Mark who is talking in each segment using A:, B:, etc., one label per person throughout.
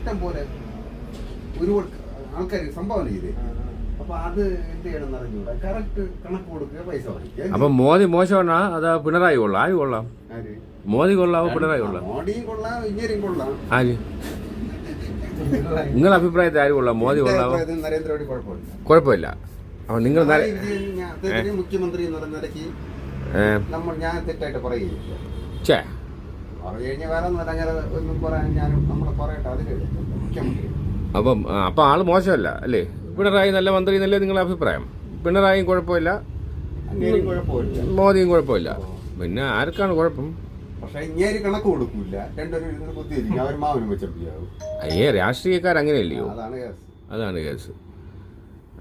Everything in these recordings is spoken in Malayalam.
A: ഇഷ്ടം പോലെ ഒരുപാട് ആൾക്കാർ സംഭാവന ചെയ്തേ അപ്പൊ അത് എന്ത് ചെയ്യണം അറിഞ്ഞൂടാ കറക്റ്റ് കണക്ക് കൊടുക്കുക പൈസ വാങ്ങിക്കുക.
B: അപ്പൊ മോദി മോശമാണ്? അത് പിണറായി കൊള്ളാം? ആര് കൊള്ളാം? മോദി കൊള്ളാവോ പിണറായി കൊള്ളാം?
A: മോഡിയും കൊള്ളാം ഇങ്ങനെയും കൊള്ളാം.
B: ആര്? നിങ്ങളുടെ അഭിപ്രായത്തിൽ ആര് കൊള്ളാം? മോദി കൊള്ളാവോ?
A: നരേന്ദ്രമോദി കുഴപ്പമില്ല.
B: കുഴപ്പമില്ല. അപ്പൊ നിങ്ങൾ
A: മുഖ്യമന്ത്രി എന്ന് പറഞ്ഞ നിലയ്ക്ക് നമ്മൾ ഞാൻ തെറ്റായിട്ട് പറയുകയില്ല.
B: ഛേ.
A: പറഞ്ഞു കഴിഞ്ഞാൽ വേറെ ഒന്നും പറയാൻ ഞാനും നമ്മളെ പറയട്ടെ മുഖ്യമന്ത്രി.
B: അപ്പം അപ്പം ആൾ മോശമല്ല അല്ലേ? പിണറായി നല്ല മന്ത്രി എന്നല്ലേ നിങ്ങളുടെ അഭിപ്രായം? പിണറായിയും കുഴപ്പമില്ല. മോദിയും കുഴപ്പമില്ല. പിന്നെ ആർക്കാണ് കുഴപ്പം?
A: പക്ഷെ കണക്ക് കൊടുക്കില്ല. രണ്ടുപേരും ഇരുന്ന് കുത്തിയിരിക്കും. അവർ മാവനും വെച്ചപ്പിയാവും
B: അയ്യേ രാഷ്ട്രീയക്കാർ അങ്ങനെയല്ലയോ?
A: അതാണ് കേസ്.
B: അതാണ് കേസ്.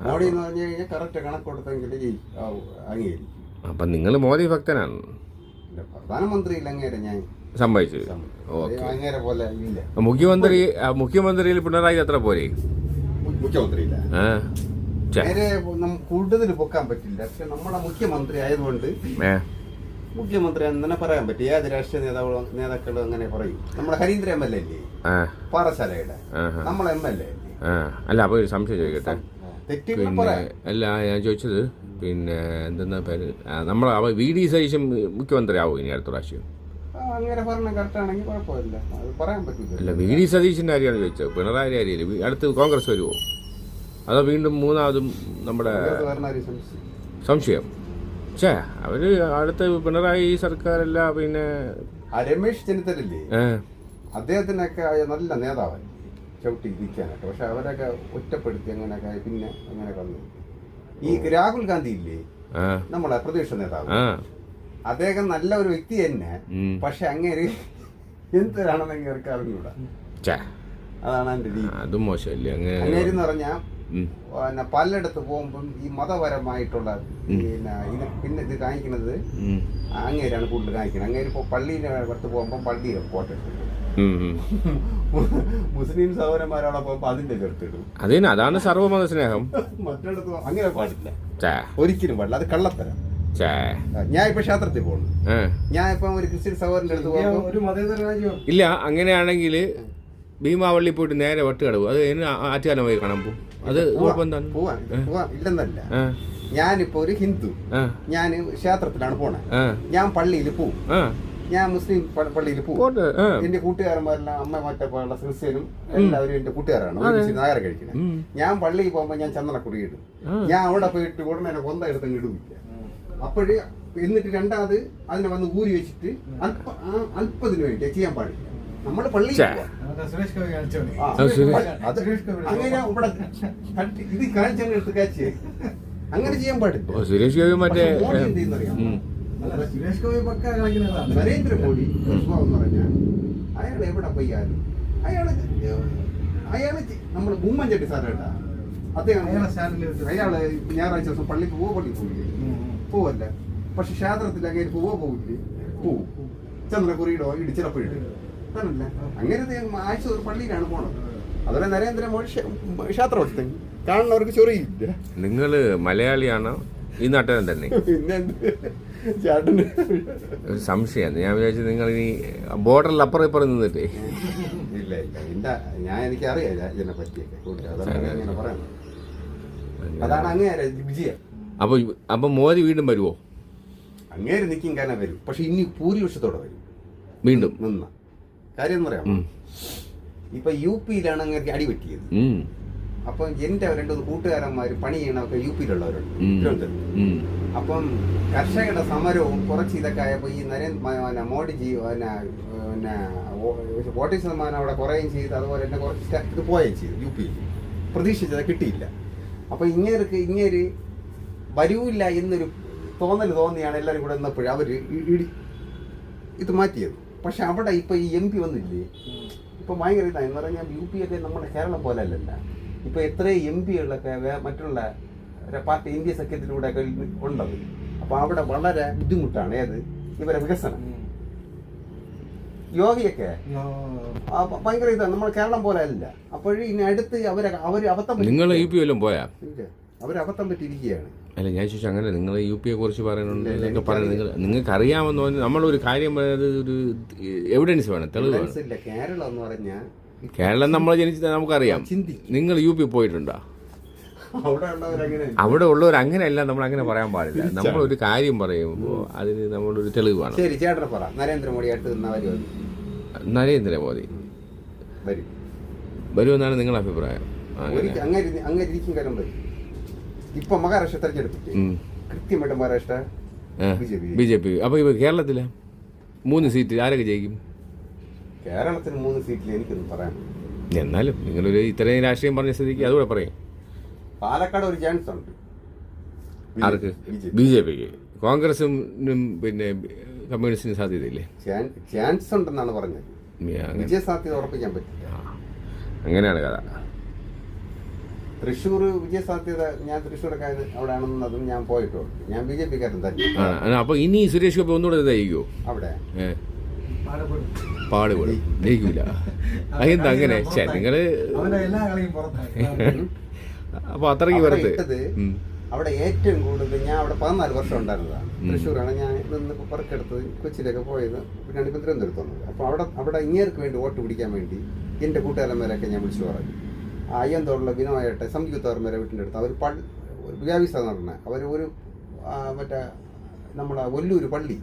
A: മോഡി എന്ന് പറഞ്ഞു കഴിഞ്ഞാൽ കറക്റ്റ് കണക്ക് കൊടുത്തെങ്കിൽ അംഗീകരിക്കും
B: അപ്പം നിങ്ങൾ മോദി ഭക്തനാണ്.
A: പ്രധാനമന്ത്രി ഇല്ല അങ്ങേരെ ഞാൻ.
B: സമ്മതിച്ചു. ഓക്കെ. മുഖ്യമന്ത്രി മുഖ്യമന്ത്രിയിൽ പിണറായി അത്ര പോരെ?
A: മു- മുഖ്യമന്ത്രി ഇല്ല
B: ആ? ഛേ.
A: നേരെ നം- കൂടുതൽ പൊക്കാൻ പറ്റില്ല. പക്ഷെ നമ്മുടെ മുഖ്യമന്ത്രി ആയതുകൊണ്ട് മുഖ്യമന്ത്രി എന്ന് തന്നെ പറയാൻ പറ്റും. ഏത് രാഷ്ട്രീയ നേതാക്കളും നേതാക്കളും അങ്ങനെ പറയും. നമ്മുടെ ഹരീന്ദ്ര എം എൽ എ അല്ലേ? പാറശാലയുടെ നമ്മളെ എം എൽ എ അല്ലേ?
B: അപ്പൊ സംശയം ചോദിക്കട്ടെ. പിന്നെ അല്ല ഞാൻ ചോദിച്ചത് പിന്നെ എന്തെന്നാ പേര്? നമ്മൾ അവ വി ഡി സതീശൻ മുഖ്യമന്ത്രി ആവും ഇനി അടുത്ത പ്രാവശ്യം?
A: അങ്ങനെ കുഴപ്പമില്ല. അത് പറയാൻ പറ്റില്ല
B: അല്ല വി. ഡി. സതീശിന്റെ കാര്യമാണ് ചോദിച്ചത്. പിണറായി കാര്യമില്ല അടുത്ത് കോൺഗ്രസ് വരുമോ അതോ വീണ്ടും മൂന്നാമതും നമ്മുടെ
A: സംശയം.
B: സംശയം? അവർ അടുത്ത പിണറായി സർക്കാരല്ല പിന്നെ
A: രമേശ് ചെന്നിത്തലല്ലേ? അദ്ദേഹത്തിനൊക്കെ നല്ല നേതാവായി ചവിട്ടി ഇരിക്കാനൊക്കെ. പക്ഷെ അവരൊക്കെ ഒറ്റപ്പെടുത്തി അങ്ങനെയൊക്കെ ആയി പിന്നെ അങ്ങനെ വന്നു. ഈ രാഹുൽ ഗാന്ധി ഇല്ലേ? നമ്മളെ പ്രതിപക്ഷ നേതാവ്. അദ്ദേഹം നല്ല ഒരു വ്യക്തി തന്നെ. പക്ഷെ അങ്ങേര് എന്തിനാണെന്ന് അങ്ങേർക്ക് അറിഞ്ഞൂടാ അതാണ് എന്റെ രീതി.
B: അതും മോശമല്ലേ
A: അങ്ങേരെന്ന് പറഞ്ഞാൽ. പിന്നെ പലയിടത്ത് പോകുമ്പം ഈ മതപരമായിട്ടുള്ള പിന്നെ ഇത് പിന്നെ ഇത് കാണിക്കുന്നത്. അങ്ങേരാണ് കൂടുതൽ കാണിക്കുന്നത്. അങ്ങേര് ഇപ്പോൾ പള്ളിയുടെ അടുത്ത് പോകുമ്പോൾ പള്ളിയുടെ ഫോട്ടോ എടുത്തിടും
B: ഉം, ഉം.
A: മുസ്ലിം സഹോദരന്മാരോടെ പോകുമ്പോൾ അതിന്റെ ചേർത്തിടും
B: അതിന് അതാണ് സർവമത സ്നേഹം.
A: മറ്റിടത്ത് അങ്ങനെ പാടില്ല. ഒരിക്കലും പാടില്ല. അത് കള്ളത്തരം. ഞാൻ ഇപ്പൊ ക്ഷേത്രത്തിൽ പോകുന്നു.
B: ഏ.
A: ഞാൻ ഇപ്പം ഒരു ക്രിസ്ത്യൻ സഹോദരന്റെ അടുത്ത് പോകുമ്പോൾ
B: ഇല്ല അങ്ങനെയാണെങ്കിൽ ഭീമാവള്ളി പോയിട്ട് നേരെ വട്ടുകടവ് അത് ആറ്റുകാലം പോയി കാണാൻ പോകും. അത് എന്താണ്?
A: പോവാൻ പോവാൻ ഇല്ലെന്നല്ല. ഞാനിപ്പോ ഒരു ഹിന്ദു. ഞാൻ ക്ഷേത്രത്തിലാണ് പോണേ. ഞാൻ പള്ളിയിൽ പോവും. ഞാൻ മുസ്ലിം പള്ളിയിൽ
B: പോകും
A: എന്റെ കൂട്ടുകാരന്മാരെല്ലാം അമ്മ മറ്റേപ്പോലുള്ള ക്രിസ്ത്യനും എല്ലാവരും എന്റെ കൂട്ടുകാരാണ്. നായർ കഴിക്കുന്നത് ഞാൻ പള്ളിയിൽ പോകുമ്പോൾ ഞാൻ ചന്ദന ഇടും. ഞാൻ അവിടെ പോയിട്ട് ഉടനെ കൊന്ത എടുത്തങ്ങ് ഇടുമില്ല അപ്പോഴ് എന്നിട്ട് രണ്ടാമത് അതിനെ വന്ന് ഊരി വെച്ചിട്ട് അല്പ അല്പത്തിന് അല്പതിന് വേണ്ടി ചെയ്യാൻ പാടില്ല. നമ്മുടെ പള്ളി അങ്ങനെ ഇവിടെ ഇത് കാണിച്ചങ്ങ് എടുത്ത് കാച്ചി അങ്ങനെ ചെയ്യാൻ പാടില്ല.
B: സുരേഷ് ഗോപി മറ്റേ.
C: സുരേഷ് ഗോപി പക്ക
A: നരേന്ദ്രമോദി സ്വഭാവം എന്ന് പറഞ്ഞാൽ അയാൾ എവിടെ പോയാലും അയാൾ അയാൾ നമ്മൾ ഉമ്മൻചട്ടി സാറേട്ടാ അദ്ദേഹം
C: അയാളെ
A: ഞായറാഴ്ച ദിവസം പള്ളിക്ക് പോകും പള്ളിക്ക് പോവില്ലേ പോവല്ല? പക്ഷെ ക്ഷേത്രത്തിൽ അങ്ങനെ പോവോ പോവില്ലേ? പോവും ചന്ദ്രകുറിയിടോ ഇടിച്ചിറപ്പ് ഇടും. അതല്ല അങ്ങനെ ആഴ്ച ഒരു പള്ളിയിലാണ് പോണത്. അതുപോലെ നരേന്ദ്രമോദി മോദി ക്ഷേത്രത്തിൽ കാണുന്നവർക്ക് ചൊറിയില്ല.
B: നിങ്ങൾ മലയാളിയാണോ ഈ നാട്ടുകാരൻ തന്നെ. ഒരു സംശയമാണ് ഞാൻ വിചാരിച്ചു നിങ്ങൾ ഇനി ബോർഡറിൽ അപ്പുറം ഇപ്പുറം നിന്നിട്ടേ.
A: ഇല്ല ഇല്ല. ഇല്ല ഞാൻ എനിക്ക് അറിയാം ഇതിനെ പറ്റിയൊക്കെ. അതാണ് അങ്ങനെ. വിജയം.
B: അപ്പൊ അപ്പൊ മോദി വീണ്ടും വരുമോ
A: അങ്ങേര് നിൽക്കും കാരണം വരും. പക്ഷെ ഇനി ഭൂരിപക്ഷത്തോടെ വരും.
B: വീണ്ടും?
A: നിന്ന. കാര്യം എന്ന് പറയാം. ഇപ്പൊ യു പിയിലാണ് അങ്ങനെ അടി പറ്റിയത്. അപ്പൊ എന്റെ രണ്ട് കൂട്ടുകാരന്മാർ പണി ചെയ്യണമൊക്കെ യു പിയിലുള്ളവരുണ്ട്. തിരുവനന്തപുരത്ത്. അപ്പം കർഷകരുടെ സമരവും കുറച്ച് ഇതൊക്കെ ആയപ്പോൾ ഈ നരേന്ദ്ര മോഡിജി പിന്നെ പിന്നെ വോ- വോട്ടിംഗ് ശതമാനം അവിടെ കുറയുകയും ചെയ്ത് അതുപോലെ തന്നെ കുറച്ച് ഇത് പോവുകയും ചെയ്തു യു പിയിൽ. പ്രതീക്ഷിച്ചത് കിട്ടിയില്ല. അപ്പൊ ഇങ്ങേർക്ക് ഇങ്ങേര് വരൂല്ല എന്നൊരു തോന്നൽ തോന്നിയാണ് എല്ലാവരും കൂടെ നിന്നപ്പോഴും അവർ ഇടി ഇത് മാറ്റിയത്. പക്ഷെ അവിടെ ഇപ്പോൾ ഈ എം പി വന്നില്ലേ? ഇപ്പം ഭയങ്കര ഇതാണ് എന്ന് പറഞ്ഞാൽ യു പി ഒക്കെ നമ്മുടെ കേരളം പോലെ അല്ലല്ല. ഇപ്പം എത്രയും എം പികളൊക്കെ മറ്റുള്ള പാർട്ടി ഇന്ത്യ സഖ്യത്തിലൂടെ ഒക്കെ ഉണ്ടത് അപ്പം അവിടെ വളരെ ബുദ്ധിമുട്ടാണ്. ഏത്? ഇവരെ വികസനം. യോഗിയൊക്കെ? ഭയങ്കര ഇതാണ് നമ്മുടെ കേരളം പോലെ അല്ല അപ്പോഴും ഇനി അടുത്ത് അവരെ അവർ അബദ്ധം
B: നിങ്ങൾ യു പി വല്ലതും പോയാ?
A: ഇല്ല അവർ അബദ്ധം പറ്റിയിരിക്കുകയാണ്.
B: അല്ല ഞാൻ ചോദിച്ചു അങ്ങനെ നിങ്ങൾ യു പിയെ കുറിച്ച് പറയുന്നുണ്ട്
A: ഇല്ല, ഇല്ല,
B: എന്നൊക്കെ പറയുന്നത് നിങ്ങൾ നിങ്ങൾക്ക് അറിയാമെന്ന് പറഞ്ഞാൽ നമ്മളൊരു കാര്യം പറയുന്നത് ഒരു എവിഡൻസ് വേണം തെളിവ് വേണം.
A: മനസ്സില്ല കേരളം എന്ന് പറഞ്ഞാൽ
B: കേരളം നമ്മൾ ജനിച്ചത് നമുക്കറിയാം. നിങ്ങൾ യു പി പോയിട്ടുണ്ടോ?
A: അവിടെ
B: ഉള്ളവർ അങ്ങനെയല്ല നമ്മൾ അങ്ങനെ പറയാൻ പാടില്ല. നമ്മൾ ഒരു കാര്യം പറയുമ്പോൾ അതിന് നമ്മളൊരു തെളിവ് വേണം.
A: ശരി ചേട്ടൻ പറ. നരേന്ദ്രമോദി
B: വരുമെന്നാണ് നിങ്ങളുടെ അഭിപ്രായം. അങ്ങനെ.
A: ഇരിക്കും വരും ഇപ്പൊ മഹാരാഷ്ട്ര തെരഞ്ഞെടുപ്പില്ലേ. കൃത്യമായിട്ട് മഹാരാഷ്ട്ര ബി ജെ പി.
B: അപ്പൊ ഇപ്പൊ കേരളത്തിൽ മൂന്ന് സീറ്റ് ആരൊക്കെ ജയിക്കും?
A: കേരളത്തിന് മൂന്ന് സീറ്റിൽ എനിക്കൊന്നും പറയാൻ
B: എന്നാലും നിങ്ങളൊരു ഇത്രയും രാഷ്ട്രീയം പറഞ്ഞ സ്ഥിതിക്ക് അതുകൂടെ പറയും.
A: പാലക്കാട് ഒരു ചാൻസ് ഉണ്ട്.
B: ആർക്ക്. ബി ജെ പിക്ക്. കോൺഗ്രസും പിന്നെ കമ്മ്യൂണിസ്റ്റിന് സാധ്യതയില്ലേ?
A: ചാൻ- ചാൻസ് ഉണ്ടെന്നാണ് പറഞ്ഞത്. വിജയ സാധ്യത ഉറപ്പിക്കാൻ പറ്റില്ല.
B: അങ്ങനെയാണ് കഥ.
A: തൃശ്ശൂർ വിജയ സാധ്യത ഞാൻ തൃശ്ശൂർക്കാരൻ അവിടെ ആണെന്നതും ഞാൻ പോയിട്ടുണ്ട്. ഞാൻ ബി ജെ പിക്കാരൻ തന്നെ.
B: അപ്പൊ അപ്പോൾ ഇനി സുരേഷ് ഗോപി ഒന്നുകൂടെ ഇതായിരിക്കോ
A: അവിടെ.
B: പാടുപെടും. ജയിക്കൂല. അതെന്താ അങ്ങനെ? ചേ നിങ്ങൾ
C: അവന്റെ എല്ലാ കളിയും പുറത്തായി
B: അപ്പോൾ അത്രയ്ക്ക് ഉം.
A: അവിടെ ഏറ്റവും കൂടുതൽ ഞാൻ അവിടെ പതിനാല് വർഷം ഉണ്ടായിരുന്നതാണ്. തൃശ്ശൂരാണ് ഞാൻ നിന്ന് പറക്കെടുത്തത് കൊച്ചിയിലൊക്കെ പോയത്. പിന്നാണ് ഇപ്പം തിരുവനന്തപുരത്ത് വന്നത്. അപ്പോൾ അവിടെ അവിടെ ഇങ്ങേർക്ക് വേണ്ടി വോട്ട് പിടിക്കാൻ വേണ്ടി എന്റെ കൂട്ടുകാരന്മാരൊക്കെ ഞാൻ വിളിച്ചു പറഞ്ഞു. അയ്യന്തോടുള്ള വിനോയായിട്ട് സംയുക്തവർമ്മരെ വീട്ടിന്റെ അടുത്ത് അവർ പള്ളി ഒരു വ്യാപിസ നടന്ന. അവർ ഒരു മറ്റേ നമ്മളെ വല്ലൂർ പള്ളി.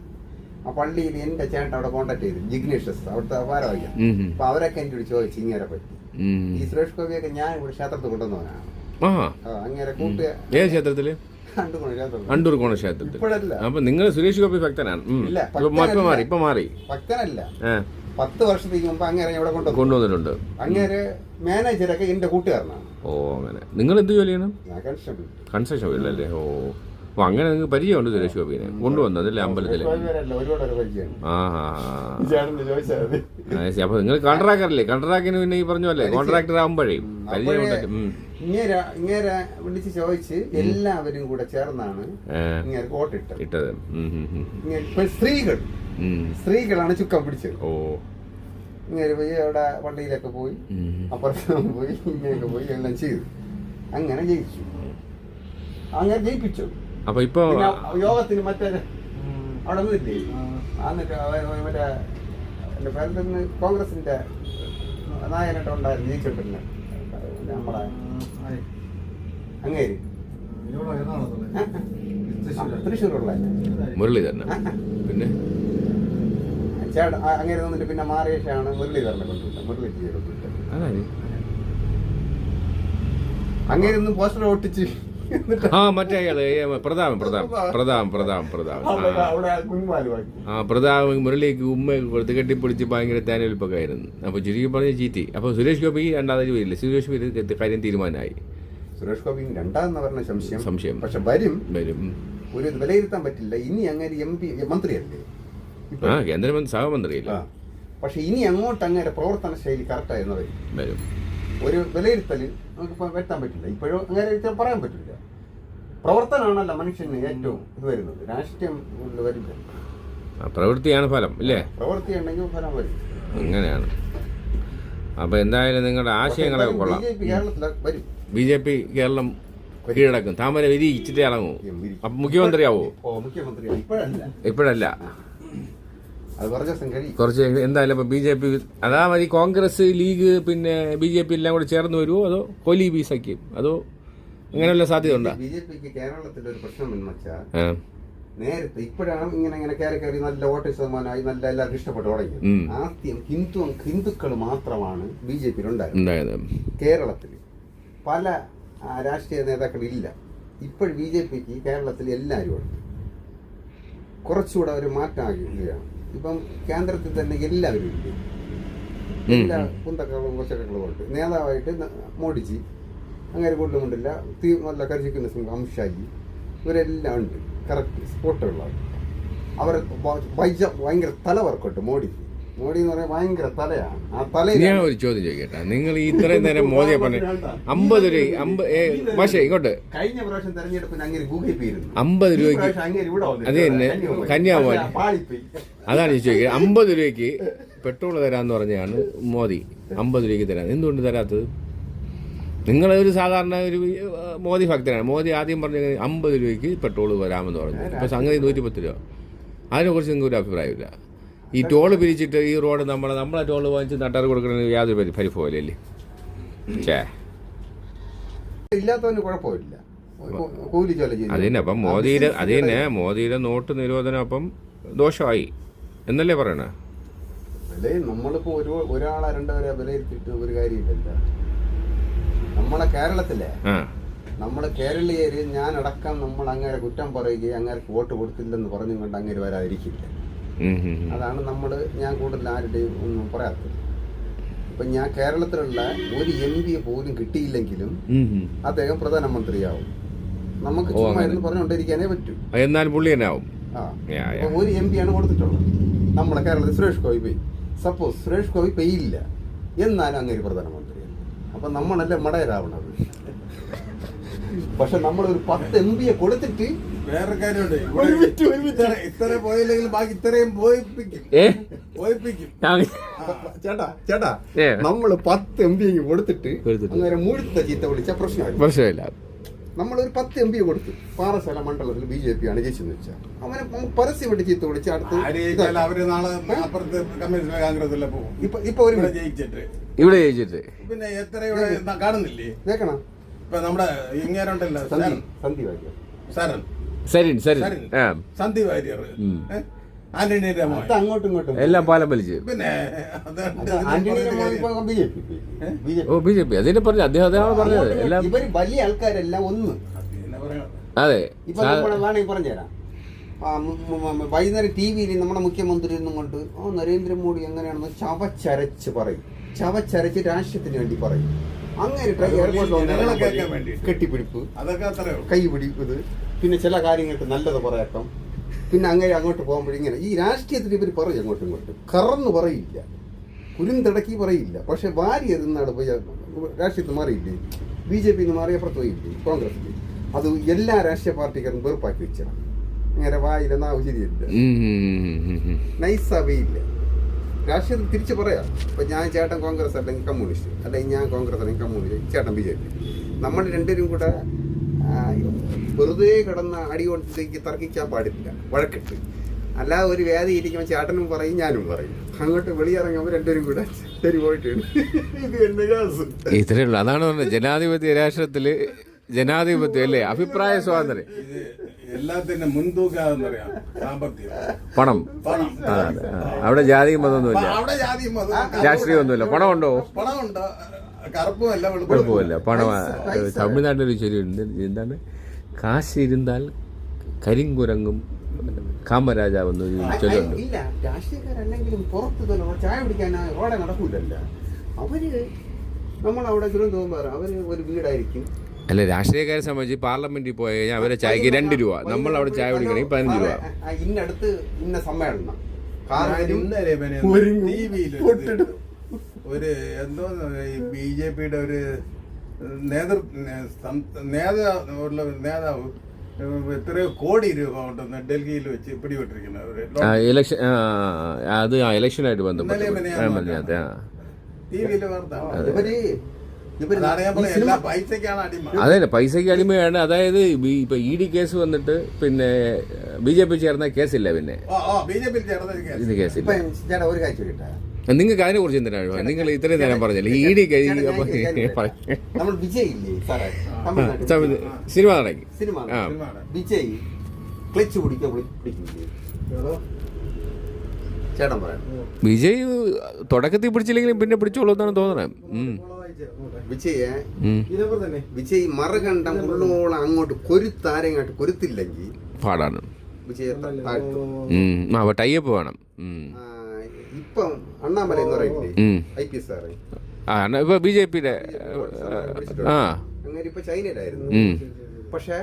A: ആ പള്ളിയിൽ എന്റെ ചേട്ടൻ അവിടെ കോണ്ടാക്ട് ചെയ്തു. ജിഗ്നേഷ്യസ് അവിടുത്തെ ഭാരവാഹിക്കാൻ അപ്പൊ അവരൊക്കെ എന്റെ ചോദിച്ചു ചോദിച്ചു ഇങ്ങനെ പറ്റി. ഈ സുരേഷ് ഗോപിയൊക്കെ ഞാൻ ഇവിടെ ക്ഷേത്രത്തിൽ കൊണ്ടുവന്നവനാണ്. അങ്ങനെ കൂട്ടുക
B: ഏത്
A: ക്ഷേത്രത്തിൽ?
B: അണ്ടൂർ കോണ ക്ഷേത്രത്തിൽ. അപ്പൊ നിങ്ങൾ സുരേഷ് ഗോപി ഭക്തനാണ്. ഇപ്പൊ. മാറി ഇപ്പൊ മാറി
A: ഭക്തനല്ല. പത്ത് വർഷത്തേക്ക് മുമ്പ് അങ്ങേരെ ഇവിടെ കൊണ്ടു
B: കൊണ്ടുവന്നിട്ടുണ്ട്.
A: അങ്ങേരെ മാനേജറൊക്കെ എന്റെ കൂട്ടുകാരനാണ്.
B: ഓ അങ്ങനെ. നിങ്ങൾ എന്ത്
A: ജോലിയാണ്
B: കൺസ്ട്രക്ഷൻ വീട്ടിലല്ലേ ഓ. അപ്പൊ അങ്ങനെ നിങ്ങൾക്ക് പരിചയമുണ്ട് സുരേഷ് ഗോപിനെ. കൊണ്ടുവന്നതല്ലേ അമ്പലത്തിൽ. അപ്പൊ നിങ്ങൾ കോൺട്രാക്ടറല്ലേ കോൺട്രാക്ടിന് പിന്നെ ഈ പറഞ്ഞ പോലെ കോൺട്രാക്ടർ ആകുമ്പോഴേ പരിചയം
A: ഇങ്ങേര ഇങ്ങേര വിളിച്ച് ചോദിച്ച് എല്ലാവരും കൂടെ ചേർന്നാണ് ഇങ്ങനെ വോട്ടിട്ടത്
B: ഇട്ടത്.
A: ഇങ്ങനെ ഇപ്പൊ സ്ത്രീകൾ. സ്ത്രീകളാണ് ചുക്കം പിടിച്ചത്.
B: ഓ.
A: ഇങ്ങനെ പോയി അവിടെ വണ്ടിയിലൊക്കെ പോയി. അപ്പുറത്ത് പോയി ഇങ്ങനെയൊക്കെ പോയി എല്ലാം ചെയ്തു. അങ്ങനെ ജയിച്ചു. അങ്ങനെ ജയിപ്പിച്ചു.
B: അപ്പൊ ഇപ്പൊ
A: യോഗത്തിന് മറ്റേ അവിടെ നിന്നില്ലേ എന്നിട്ട് മറ്റേ എന്റെ പേരന്റിന് കോൺഗ്രസിന്റെ നായകനായിട്ട് ഉണ്ടായിരുന്നു ജയിച്ചിട്ടുണ്ട് നമ്മളെ. അങ്ങേര്. തൃശ്ശൂരുള്ള
B: മുരളീധരന പിന്നെ?
A: ചേട്ടൻ നിന്നിട്ട് പിന്നെ മാറിയേഷാണ് മുരളീധരനെ കൊണ്ടുവിട്ടത്
B: അതാര്?
A: അങ്ങേരൊന്നും പോസ്റ്റർ ഒട്ടിച്ച്.
B: ആ മറ്റേ അയാൾ പ്രതാപം പ്രതാപൻ പ്രതാപൻ. പ്രതാപൻ. പ്രതാപൻ ആ. പ്രതാപൻ മുരളിക്ക് ഉമ്മയൊക്കെ കൊടുത്ത് കെട്ടിപ്പൊളിച്ച് ഭയങ്കര തേനൊലിപ്പൊക്കെ ആയിരുന്നു അപ്പോൾ ചുരുക്കി പറഞ്ഞ ചീറ്റി. അപ്പോൾ സുരേഷ് ഗോപി രണ്ടാമത് വരില്ല. സുരേഷ് ഗോപി കാര്യം തീരുമാനമായി.
A: സുരേഷ് ഗോപി രണ്ടാമെന്ന് പറഞ്ഞ സംശയം.
B: സംശയം.
A: പക്ഷെ വരും.
B: വരും.
A: ഒരു വിലയിരുത്താൻ പറ്റില്ല. ഇനി അങ്ങനെ എം പി മന്ത്രിയല്ലേ?
B: ആ കേന്ദ്രമന്ത്രി സഹമന്ത്രിയില്ല.
A: പക്ഷെ ഇനി അങ്ങോട്ട് അങ്ങനെ പ്രവർത്തന ശൈലി കറക്റ്റായിരുന്നു വരും. ഒരു വിലയിരുത്തൽ നമുക്ക് വരുത്താൻ പറ്റില്ല. ഇപ്പോഴും അങ്ങനെ പറയാൻ പറ്റില്ല. പ്രവർത്തനമാണല്ലോ മനുഷ്യന് ഏറ്റവും ഇത് വരുന്നത്. രാഷ്ട്രീയം വരില്ല
B: പ്രവൃത്തിയാണ് ഫലം ഇല്ലേ?
A: പ്രവൃത്തി ഉണ്ടെങ്കിൽ ഫലം വരും.
B: അങ്ങനെയാണ് അപ്പോൾ എന്തായാലും നിങ്ങളുടെ ആശയങ്ങളൊക്കെ കൊള്ളാം.
A: ബി ജെ പി കേരളത്തിൽ വരും.
B: ബി ജെ പി കേരളം കീഴടക്കും. താമര ഇറങ്ങും അപ്പം മുഖ്യമന്ത്രിയാവോ?
A: ഓ മുഖ്യമന്ത്രി ഇപ്പോഴല്ല.
B: ഇപ്പോഴല്ല.
A: കുറച്ച്
B: എന്തായാലും ഇപ്പം ബി ജെ പി അതാ മതി കോൺഗ്രസ് ലീഗ് പിന്നെ ബി ജെ പി എല്ലാം കൂടെ ചേർന്ന് വരുമോ അതോ കൊലി ബി സഖ്യം അതോ അങ്ങനെയുള്ള സാധ്യത ഉണ്ടോ
A: ബി ജെ പിക്ക് കേരളത്തിൽ ഒരു പ്രശ്നം എന്ന് വെച്ചാൽ നേരത്തെ ഇപ്പോഴാണ് ഇങ്ങനെ ഇങ്ങനെ കയറി കയറി നല്ല വോട്ട് ശതമാനമായി നല്ല എല്ലാവർക്കും ഇഷ്ടപ്പെട്ടു
B: തുടങ്ങി.
A: ആദ്യം ഹിന്ദു ഹിന്ദുക്കൾ മാത്രമാണ് ബി ജെ പിയിൽ
B: ഉണ്ടായത്.
A: കേരളത്തിൽ പല രാഷ്ട്രീയ നേതാക്കളില്ല ഇപ്പോൾ ബി ജെ പിക്ക് കേരളത്തിൽ എല്ലാവരും ഉണ്ട്. കുറച്ചുകൂടെ ഒരു മാറ്റമാകുകയാണ് ഇപ്പം കേന്ദ്രത്തിൽ തന്നെ എല്ലാവരും ഇല്ല
B: ഉം,
A: എല്ലാ കുന്തക്കളും കൊച്ചക്കളും ഉണ്ട്. നേതാവായിട്ട് മോഡിജി അങ്ങനെ കൊണ്ടുകൊണ്ടില്ല തീ നല്ല കരുതിക്കുന്ന സിംഹം അമിത്ഷാജി ഇവരെല്ലാം ഉണ്ട്. കറക്റ്റ് സ്പോട്ടുകളാണ് അവർ ഭയങ്കര തല വർക്കോട്ട് മോഡി. മോഡി എന്ന് പറയാൻ ഭയങ്കര തലയാണ്. ആ തല
B: ഞാൻ ഒരു ചോദ്യം ചോദിക്കട്ടെ? നിങ്ങൾ ഇത്രയും നേരം മോദിയെ പറഞ്ഞു അമ്പത് രൂപ അമ്പത് പക്ഷേ ഇങ്ങോട്ട്.
A: കഴിഞ്ഞ പ്രാവശ്യം തെരഞ്ഞെടുപ്പിന് അങ്ങനെ ഗൂഗിൾ പേ
B: അമ്പത് രൂപയ്ക്ക് അത് തന്നെ,
A: കന്യാകുമാരി.
B: അതാണ് ചോദിക്കുക അമ്പത് രൂപയ്ക്ക് പെട്രോൾ തരാന്ന് പറഞ്ഞാണ് മോദി അമ്പത് രൂപയ്ക്ക് തരാൻ എന്തുകൊണ്ട് തരാത്തത്? നിങ്ങളൊരു സാധാരണ ഒരു മോദി ഭക്തനാണ്. മോദി ആദ്യം പറഞ്ഞ അമ്പത് രൂപയ്ക്ക് പെട്രോൾ വരാമെന്ന് പറഞ്ഞു. ഇപ്പോൾ സംഗതി നൂറ്റിപ്പത്ത് രൂപ. അതിനെക്കുറിച്ച് നിങ്ങൾക്ക് ഒരു അഭിപ്രായമില്ല. ഈ ടോൾ പിരിച്ചിട്ട് ഈ റോഡ് നമ്മൾ നമ്മളെ ടോൾ വാങ്ങിച്ച് നട്ടാർ കൊടുക്കണമെന്ന് യാതൊരു പരി പരിഭവമില്ലല്ലേ ചേ
A: ഇല്ലാത്തവന് കുഴപ്പമില്ല. കൂലി
B: അപ്പം മോദിയുടെ അത് തന്നെ മോദിയുടെ നോട്ട് നിരോധനം അപ്പം ദോഷമായി. എന്നല്ലേ പറയണേ?
A: നമ്മളിപ്പോ ഒരു ഒരാളെ രണ്ടുപേരെ വിലയിരുത്തിയിട്ട് ഒരു കാര്യമില്ലല്ലോ. നമ്മളെ കേരളത്തിലെ നമ്മളെ കേരളീയര് അടക്കം നമ്മൾ അങ്ങനെ കുറ്റം പറയുകയും അങ്ങനെ വോട്ട് കൊടുത്തില്ലെന്ന് പറഞ്ഞും കൊണ്ട് അങ്ങനെ വരാതിരിക്കില്ല. അതാണ് നമ്മൾ ഞാൻ കൂടുതൽ ആരുടെയും ഒന്നും പറയാത്തത്. ഇപ്പൊ ഞാൻ കേരളത്തിലുള്ള ഒരു എം പിയെ പോലും കിട്ടിയില്ലെങ്കിലും. അദ്ദേഹം പ്രധാനമന്ത്രിയാവും. നമുക്ക് ചുമ്മാ ഇരുന്ന് പറഞ്ഞുകൊണ്ടിരിക്കാനേ പറ്റൂ.
B: എന്നാലും പുള്ളി തന്നെ ആവും
A: ആ ഒരു എം ആണ് കൊടുത്തിട്ടുള്ളത്. നമ്മളെ കേരളത്തിൽ സുരേഷ് ഗോപി പോയി. സപ്പോസ് സുരേഷ് ഗോപി പെയ്യില്ല. എന്നാലും അങ്ങനെ പ്രധാനമന്ത്രിയാണ് അപ്പൊ നമ്മളല്ലേ മടയരാവണത് പക്ഷെ നമ്മൾ ഒരു പത്ത് എം പിയെ കൊടുത്തിട്ട്
C: വേറെ കാര്യമുണ്ട്. ഇത്ര- പോയില്ലെങ്കിൽ ബാക്കി ഇത്രയും പോയിപ്പിക്കും.
A: ചേട്ടാ ചേട്ടാ. നമ്മൾ പത്ത് എം ബി കൊടുത്തിട്ട്
B: കൊടുത്തിട്ട്.
A: അങ്ങനെ മുഴുത്ത ചീത്ത വിളിച്ച പ്രശ്നമായി
B: പ്രശ്നമില്ല.
A: നമ്മളൊരു പത്ത് എം പി കൊടുത്തു പാറശാല മണ്ഡലത്തിൽ ബി ജെ പി ആണ് ജയിച്ചെന്ന് വെച്ചാൽ അവനെ പരസ്യം പരസ്യമായിട്ട് ചീത്ത വിളിച്ച് അടുത്ത് ഇപ്പൊ ഇപ്പൊ ഒരു
C: ഇവിടെ ജയിച്ചിട്ട്.
B: ഇവിടെ ജയിച്ചിട്ട്.
C: പിന്നെ എത്ര കാണുന്നില്ലേ?
A: കേക്കണം?
C: ഇപ്പൊ നമ്മുടെ ഇങ്ങേരുണ്ടല്ലോ
A: സന്ധി
C: വാര്യർ
A: സന്ധി
C: സരൺ വാര്യർ? ആന്റണിയുടെ മോൻ.
A: അത് അങ്ങോട്ടും ഇങ്ങോട്ടും.
B: എല്ലാം പാലം വലിച്ച്.
C: പിന്നെ അതുകൊണ്ട്
A: അത്
C: ഇതിനെ
A: ആന്റണിയുടെ
C: പറഞ്ഞിട്ട്
A: മോൻ
C: കാര്യം.
A: ഇപ്പൊ B J P. B J
B: ഓ ബി ജെ പി. അതിനെ പറഞ്ഞു അദ്ദേഹം അദ്ദേഹമാണ് പറഞ്ഞത്. എല്ലാം
A: ഇവർ വലിയ ആൾക്കാരെല്ലാം ഒന്ന്.
B: അതെ.
A: ഇപ്പൊ നമ്മൾ വേണമെങ്കിൽ പറഞ്ഞുതരാം. വൈകുന്നേരം ടി വിയിൽ നമ്മുടെ മുഖ്യമന്ത്രി കൊണ്ട് ഓ നരേന്ദ്രമോദി എങ്ങനെയാണെന്ന് ചവച്ചരച്ച് പറയും. ചവച്ചരച്ച് രാഷ്ട്രത്തിന് വേണ്ടി പറയും. അങ്ങനെ. കെട്ടിപ്പിടിപ്പ് കൈ പിടിപ്പ് പിന്നെ ചില കാര്യങ്ങൾക്ക് നല്ലത് പറയാക്കാം പിന്നെ അങ്ങനെ അങ്ങോട്ട് പോകുമ്പോഴിങ്ങനെ ഈ രാഷ്ട്രീയത്തിൽ ഇവർ പറയും അങ്ങോട്ടും ഇങ്ങോട്ടും. കറന്ന് പറയില്ല. കുരുന്തടക്കി പറയില്ല. പക്ഷെ വാരി എതിർന്നാണ് പോയി രാഷ്ട്രീയത്തിൽ മാറിയില്ലേ? ബി ജെ പിന്ന് മാറി അപ്പുറത്ത് പോയില്ലേ? കോൺഗ്രസിൽ അത് എല്ലാ രാഷ്ട്രീയ പാർട്ടിക്കാരും വെറുപ്പാക്കി വെച്ചാണ് ഇങ്ങനെ വായില്ല നാവ് ശരിയല്ല. നൈസാവേയില്ല രാഷ്ട്രീയത്തിൽ തിരിച്ച് പറയാം. ഇപ്പൊ ഞാൻ ചേട്ടൻ കോൺഗ്രസ് അല്ലെങ്കിൽ കമ്മ്യൂണിസ്റ്റ്. അല്ലെങ്കിൽ ഞാൻ കോൺഗ്രസ് അല്ലെങ്കിൽ കമ്മ്യൂണിസ്റ്റ്. ചേട്ടൻ ബി ജെ പി. നമ്മൾ രണ്ടുപേരും കൂടെ വെറുതെ കിടന്ന അടി കൊണ്ടേക്ക് തർക്കിക്കാൻ പാടില്ല. വഴക്കിട്ട്. അല്ലാതെ ഒരു വേദി ഇരിക്കുമ്പോൾ ചേട്ടനും പറയും ഞാനും പറയും. അങ്ങോട്ട് വെളിയിറങ്ങുമ്പോൾ രണ്ടുപേരും കൂടെ ശരി പോയിട്ടുണ്ട് ഇത്
B: ഇത്രയേ ഉള്ളൂ. അതാണ് പറഞ്ഞത്. ജനാധിപത്യ രാഷ്ട്രത്തിൽ ജനാധിപത്യം അല്ലേ? അഭിപ്രായ സ്വാതന്ത്ര്യം.
C: എല്ലാത്തിന്റെ മുൻതൂക്കാതെന്നറിയാം സാമ്പത്തികം
B: പണം.
C: പണം.
B: അവിടെ ജാതിയും മതമൊന്നുമില്ല
C: രാഷ്ട്രീയം അവിടെ ജാതി മതം
B: രാഷ്ട്രീയമൊന്നുമില്ല. പണമുണ്ടോ?
C: പണമുണ്ട്. കറുപ്പുമല്ല വെളുപ്പും
B: കുഴപ്പമില്ല പണം. തമിഴ്നാട്ടിൽ ശരിയുണ്ട് എന്താണ്? കാശ് ഇരുന്നാൽ കരിങ്കുരങ്ങും കാമരാജാവെന്ന് ചൊല്ലുണ്ട്.
A: ഇല്ല രാഷ്ട്രീയക്കാരല്ലെങ്കിലും പുറത്ത് തന്നെ ചായ പിടിക്കാൻ റോഡെ നടക്കൂലല്ലോ. അവർ നമ്മളവിടെ ദുരന്തവും പറയാം അവർ ഒരു വീടായിരിക്കും.
B: അല്ല രാഷ്ട്രീയക്കാരെ സംബന്ധിച്ച് പാർലമെന്റിൽ പോയി കഴിഞ്ഞാൽ അവരെ ചായക്ക് രണ്ട് രൂപ നമ്മൾ അവിടെ ചായ കുടിക്കണമെങ്കിൽ പതിനഞ്ച് രൂപ.
A: ഇന്നടുത്ത് ഇന്ന സമ്മേളനം.
C: ഒരു എന്തോ ബി ജെ പിയുടെ ഒരു നേതൃ നേതാവ് നേതാവ് എത്രയോ കോടി രൂപ ഉണ്ടെന്ന് ഡൽഹിയിൽ വെച്ച് പിടിപെട്ടിരിക്കുന്നത് ഒരു
B: ഇലക്ഷൻ ആ, അത് ഇലക്ഷനായിട്ട് ബന്ധപ്പെട്ട്.
C: ടി വിയിൽ
B: അതെ പൈസയ്ക്ക് അടിമയാണ് അതായത് ഇപ്പൊ ഇ ഡി കേസ് വന്നിട്ട് പിന്നെ ബി ജെ പി ചേർന്ന കേസില്ല പിന്നെ.
C: ഓ ഓ ബി ജെ പി ചേർന്ന കേസ്.
A: ഒരു കേസില്ല
B: നിങ്ങൾക്ക് അതിനെ കുറിച്ച് എന്തിനാണ് നിങ്ങൾ ഇത്രയും നേരം പറഞ്ഞില്ല? ഇ ഡി സിനിമ നടക്കി.
C: സിനിമയാണ്.
A: വിജയ് ക്ലച്ച് പിടിക്കാൻ പിടിക്കില്ലേ ചേട്ടൻ പറയാം.
B: വിജയ് തുടക്കത്തിൽ പിടിച്ചില്ലെങ്കിലും പിന്നെ പിടിച്ചോളൂ എന്നാണ് തോന്നണേ.
A: വിജയെ. വിജയ് മറുകണ്ഠം ഉള്ളോളം അങ്ങോട്ട് കൊരുത്താരങ്ങോട്ട് കൊരുത്തില്ലെങ്കിൽ
B: പാടാണ്.
A: വിജയ്
B: ടൈപ്പ് വേണം.
A: ഇപ്പം അണ്ണാമല എന്ന് പറയില്ലേ
B: ഉം.
A: I P S sir.
B: ആ ഇപ്പൊ ബി ജെ പിയുടെ ആ
A: അങ്ങനെ ഇപ്പൊ ചൈനയിലായിരുന്നു. പക്ഷെ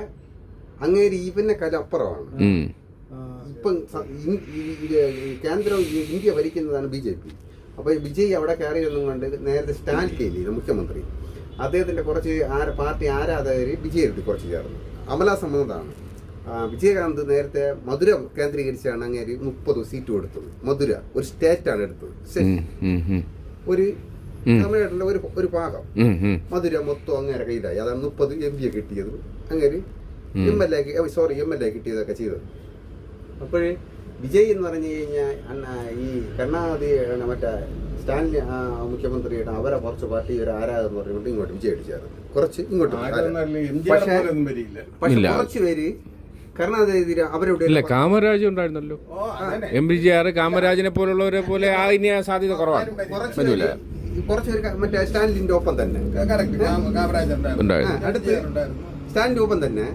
A: അങ്ങേര് ഇവനെക്കാളും അപ്പുറമാണ്. ഇപ്പം കേന്ദ്രം ഇന്ത്യ ഭരിക്കുന്നതാണ് ബി ജെ പി. അപ്പൊ വിജയ് അവിടെ കയറി ഒന്നും കണ്ട് നേരത്തെ സ്റ്റാൻലില്ലേ മുഖ്യമന്ത്രി? അദ്ദേഹത്തിന്റെ കുറച്ച് ആര പാർട്ടി ആരാധകർ വിജയെടുത്ത് കുറച്ച് ചേർന്നു. അമല സംബന്ധമാണ് വിജയകാന്ത് നേരത്തെ മധുര കേന്ദ്രീകരിച്ചാണ് അങ്ങേര് മുപ്പത് സീറ്റ് കൊടുത്തത്. മധുര ഒരു സ്റ്റേറ്റ് ആണ് എടുത്തത്. ഒരു. തമിഴ്നാട്ടിലെ ഒരു ഒരു ഭാഗം. മധുര മൊത്തം അങ്ങേരെ കയ്യിലായി. അതാണ് മുപ്പത് എം പിയെ കിട്ടിയത്. അങ്ങേര്. M L A sorry M L A കിട്ടിയതൊക്കെ ചെയ്തത്. അപ്പോഴേ വിജയ് എന്ന് പറഞ്ഞു കഴിഞ്ഞാൽ അണ്ണ ഈ കരുണാനിധി ആണ് മറ്റേ സ്റ്റാൻലി ആ, മുഖ്യമന്ത്രിയുടെ അവരെ കുറച്ച് പാർട്ടി ഒരു ആരാധന പറഞ്ഞുകൊണ്ട് ഇങ്ങോട്ട് വിജയ് അടിച്ചായിരുന്നു. കുറച്ച് ഇങ്ങോട്ട് പക്ഷേ-
C: കുറച്ച് ഒന്നും വരില്ല
A: പക്ഷെ
B: ഇല്ല. കാമരാജ് ഉണ്ടായിരുന്നല്ലോ. എം ബി ജി ആർ കാമരാജിനെ പോലുള്ളവരെ പോലെ ആ ഇനി ആ സാധ്യത കുറവാണ്. പറ്റൂല
A: പേര് കുറച്ച് പേര് ക- മറ്റേ സ്റ്റാലിന്റെ ഒപ്പം തന്നെ.
C: കറക്റ്റ് ഉണ്ടായിരുന്നു.
A: അടുത്ത് സ്റ്റാലിന്റെ ഒപ്പം തന്നെ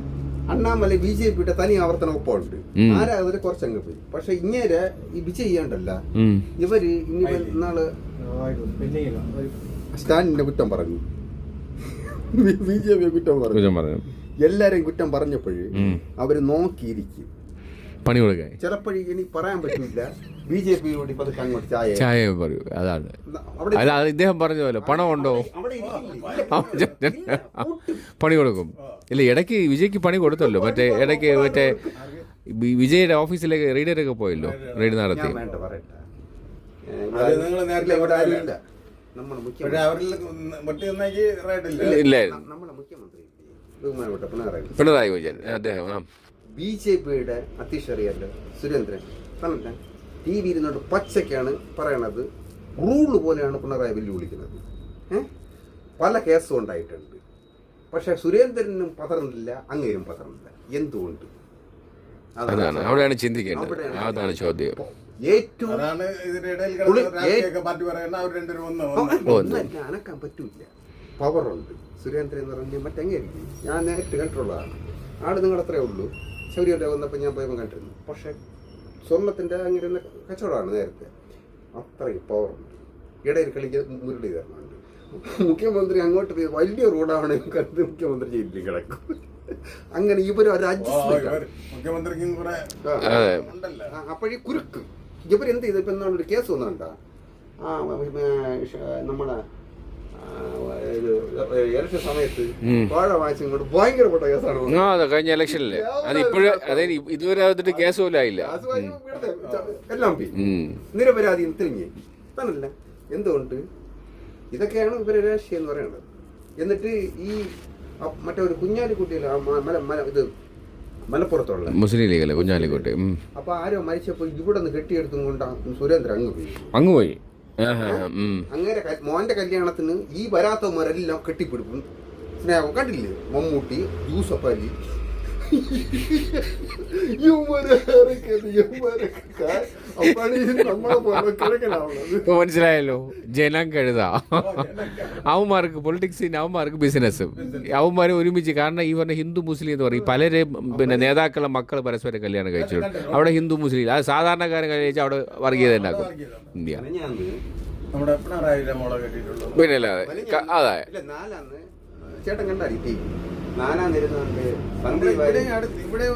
A: അണ്ണാമല ബി ജെ പിയുടെ തനി ആവർത്തനം ഒപ്പം ഉണ്ട്
B: ഉം.
A: ആരാധന കുറച്ചങ്ങ് പോയി? പക്ഷെ ഇങ്ങനെ ഈ വിജയ് ചെയ്യാണ്ടല്ല.
B: ഉം.
A: ഇവർ ഇനി നാൾ സ്റ്റാലിന്റെ കുറ്റം പറഞ്ഞു. ബി ജെ പി കുറ്റം പറഞ്ഞു.
B: കുറ്റം പറഞ്ഞു.
A: എല്ലാരെയും കുറ്റം പറഞ്ഞപ്പോഴ്
B: ഉം.
A: അവർ നോക്കിയിരിക്കും.
B: പണി കൊടുക്കാൻ.
A: ചിലപ്പോഴ് ഇനി പറയാൻ പറ്റില്ല. ബി ജെ പിയോട് ഇപ്പൊ അതൊക്കെ അങ്ങോട്ട് ചായ
B: ചായ പറയൂ. അതാണ്. അല്ല അത് ഇദ്ദേഹം പറഞ്ഞ പോലെ പണം ഉണ്ടോ?
A: അവിടെ ഇല്ല,
B: പണി കൊടുക്കും. ഇല്ല ഇടയ്ക്ക് വിജയ്ക്ക് പണി കൊടുത്തല്ലോ. മറ്റേ ഇടയ്ക്ക് മറ്റേ വിജയുടെ ഓഫീസിലേക്ക് റെയ്ഡറൊക്കെ പോയല്ലോ റെയ്ഡ് നടത്തി. ഇല്ലായിരുന്നു
A: നമ്മുടെ മുഖ്യമന്ത്രി. ബഹുമാനപ്പെട്ട പിണറായി
B: വിജയൻ. അദ്ദേഹം ആ.
A: ബി ജെ പിയുടെ അധ്യക്ഷറിയല്ലോ സുരേന്ദ്രൻ. പറഞ്ഞില്ല ടി വി ഇരുന്നോട്ട് പച്ചയ്ക്കാണ് പറയണത്. റൂൾ പോലെയാണ് പിണറായി വെല്ലുവിളിക്കുന്നത് വിളിക്കുന്നത്. പല കേസും ഉണ്ടായിട്ടുണ്ട്. പക്ഷെ സുരേന്ദ്രനും പതറുന്നില്ല അങ്ങേരും പതറുന്നില്ല. എന്തുകൊണ്ട്?
B: അതാണ് അവിടെയാണ് ചിന്തിക്കേണ്ടത്. അതാണ് ചോദ്യം.
A: ഏറ്റവും അനക്കാൻ പറ്റൂല പവറുണ്ട് സുരേന്ദ്രൻ എന്ന് പറഞ്ഞാൽ മറ്റങ്ങേരിക്കും ഞാൻ നേരിട്ട് കണ്ടിട്ടുള്ളതാണ്. ആട് നിങ്ങളത്രേ ഉള്ളൂ. ശൗര്യന്റെ വന്നപ്പോൾ ഞാൻ പോയപ്പോൾ കണ്ടിരുന്നു. പക്ഷേ സ്വർണത്തിന്റെ അങ്ങനെ കച്ചവടമാണ് നേരത്തെ. അത്രയും പവറുണ്ട് ഇടയിൽ കളിക്കുന്നത് മുരളീധരനുണ്ട് മുഖ്യമന്ത്രി അങ്ങോട്ട് പോയി വലിയ റോഡാണ് കണ്ട് മുഖ്യമന്ത്രി ജയിലിൽ കിടക്കും. അങ്ങനെ ഇവർ അപ്പോഴീ കുരുക്ക്. ഇവരെന്ത് ചെയ്തു? ഇപ്പം എന്താണ് ഒരു കേസ് വന്നുണ്ട ആ നമ്മളെ ഇലക്ഷൻ സമയത്ത്. വാഴ വാങ്ങിച്ചും കേസാണ് വന്നത്.
B: ആ അതെ കഴിഞ്ഞ ഇലക്ഷനിൽ അത് ഇപ്പോഴും അതായത് ഇതുവരെ അതിട്ട് കേസ് പോലും ആയില്ല
A: എല്ലാം പോയി. നിരപരാധി തിരിഞ്ഞ് തന്നല്ല എന്തുകൊണ്ട് ഇതൊക്കെയാണ് ഇവരെ രാഷ്ട്രീയം എന്ന് പറയുന്നത് എന്നിട്ട് ഈ മറ്റൊരു മറ്റേ ഒരു കുഞ്ഞാലിക്കുട്ടിയിൽ മല മല ഇത് മലപ്പുറത്തുള്ള
B: മുസ്ലിം ലീഗല്ലേ കുഞ്ഞാലിക്കോട്ടെ.
A: അപ്പൊ ആരോ മരിച്ചപ്പോ ഇവിടെ നിന്ന് കെട്ടിയെടുത്തും കൊണ്ട് ആ സുരേന്ദ്രൻ അങ്ങ് പോയി
B: അങ്ങ് പോയി.
A: അങ്ങനെ മോന്റെ കല്യാണത്തിന് ഈ വരാത്തവന്മാരെല്ലാം കെട്ടിപ്പിടിക്കും. സ്നേഹം കണ്ടില്ലേ? മമ്മൂട്ടി യൂസഫ് അലി
B: മനസ്സിലായല്ലോ ജനം കഴുത. അവന്മാർക്ക് പൊളിറ്റിക്സിന് അവന്മാർക്ക് ബിസിനസ് അവന്മാരെ ഒരുമിച്ച് കാരണം ഈ പറഞ്ഞ ഹിന്ദു മുസ്ലിം എന്ന് പറയും. പലരെ പിന്നെ നേതാക്കളെ മക്കൾ പരസ്പരം കല്യാണം കഴിച്ചിട്ടുണ്ട് അവിടെ ഹിന്ദു മുസ്ലിം അത് സാധാരണക്കാരൻ കഴിച്ചാൽ അവിടെ വർഗീയത ഉണ്ടാക്കും. ഇന്ത്യ.
C: നമ്മുടെ പിണറായിലെ മോളെ കെട്ടിയിട്ടുള്ളൂ
B: പിന്നെ അതെ.
A: ചേട്ടൻ കണ്ടാടി
C: ഇവിടെ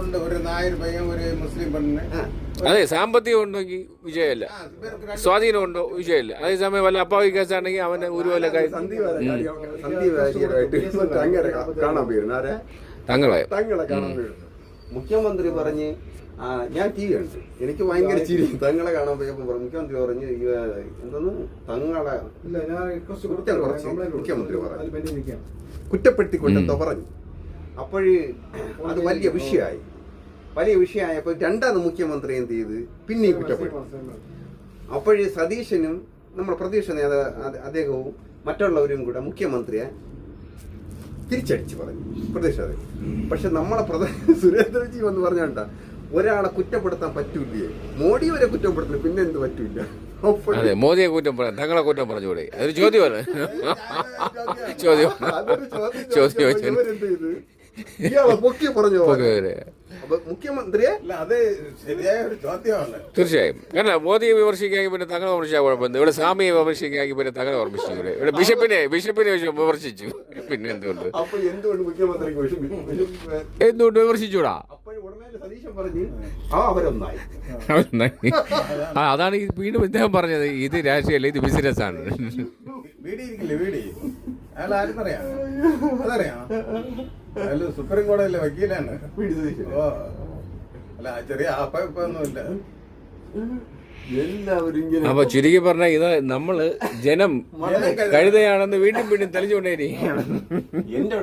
C: ഉണ്ട് ഒരു നായർ പയ്യൻ ഒരു മുസ്ലിം പെണ്ണിനെ
B: അതെ സാമ്പത്തികം ഉണ്ടെങ്കിൽ വിജയമല്ല. സ്വാധീനം ഉണ്ടോ? വിജയമല്ല. അതേസമയം വല്ല അപ്പാവി കേസാണെങ്കിൽ അവന്റെ
A: ഒരു വല്ല
B: തങ്ങളെ
A: തങ്ങളെ. കാണാൻ പോയിരുന്നു. മുഖ്യമന്ത്രി പറഞ്ഞ് ഞാൻ ടി വി കണ്ടു. എനിക്ക് ഭയങ്കര ചിരി. തങ്ങളെ കാണാൻ പോയപ്പോ മുഖ്യമന്ത്രി പറഞ്ഞു എന്തെന്ന് എന്തോന്ന്? തങ്ങളെ കുറ്റം കുറച്ച്. മുഖ്യമന്ത്രി പറഞ്ഞു. കുറ്റപ്പെടുത്തിക്കൊണ്ട് എന്തോ പറഞ്ഞു അപ്പോൾ അത് വലിയ വിഷയമായി. വലിയ വിഷയമായപ്പോൾ രണ്ടാമത് മുഖ്യമന്ത്രി എന്ത് ചെയ്ത്? പിന്നെയും കുറ്റപ്പെടുത്തി. അപ്പോഴ് സതീശനും നമ്മുടെ പ്രതീക്ഷ നേതാ അദ്ദേഹവും മറ്റുള്ളവരും കൂടെ മുഖ്യമന്ത്രിയെ തിരിച്ചടിച്ചു പറഞ്ഞു. പ്രതീക്ഷ പക്ഷെ നമ്മളെ പ്രധാന സുരേന്ദ്രജി എന്ന് പറഞ്ഞാണ്ട ഒരാളെ കുറ്റപ്പെടുത്താൻ പറ്റൂലേ മോഡി വരെ കുറ്റപ്പെടുത്തില്ല പിന്നെ എന്ത് പറ്റൂല
B: അതെ മോദിയെ കുറ്റം പറയാം തങ്ങളെ കുറ്റം പറഞ്ഞുകൂടെ അതൊരു ചോദ്യമാണ്. ചോദ്യം
A: ചോദ്യം
B: തീർച്ചയായും. കാരണം മോദിയെ വിമർശിക്കാമെങ്കിൽ പിന്നെ തങ്ങളെ വിമർശിച്ചാൽ കുഴപ്പമില്ല. ഇവിടെ സ്വാമിയെ വിമർശിക്കാമെങ്കിൽ പിന്നെ തങ്ങളെ വിമർശിക്കൂടെ ഇവിടെ. ബിഷപ്പിനെ ബിഷപ്പിനെ വിമർശി- വിമർശിച്ചു. പിന്നെ എന്തുകൊണ്ട്?
A: എന്തുകൊണ്ട്
B: വിമർശിച്ചൂടാ?
A: സതീശൻ പറഞ്ഞു ആ അവരൊന്നായി.
B: ആ, അതാണ് ഈ വീണ്ടും ഇദ്ദേഹം പറഞ്ഞത് ഇത് രാഷ്ട്രീയമല്ല ഇത്
C: ബിസിനസ് ആണ്. സുപ്രീം കോടതിയിലെ വക്കീലാണ്. അല്ല ചെറിയ ആപ്പൊന്നുമില്ല
B: അപ്പൊ ചുരുക്കി പറഞ്ഞ ഇത് നമ്മൾ ജനം കഴുതയാണെന്ന് വീണ്ടും വീണ്ടും തെളിഞ്ഞുകൊണ്ടേയിരിക്കുകയാണ്
A: എന്റെ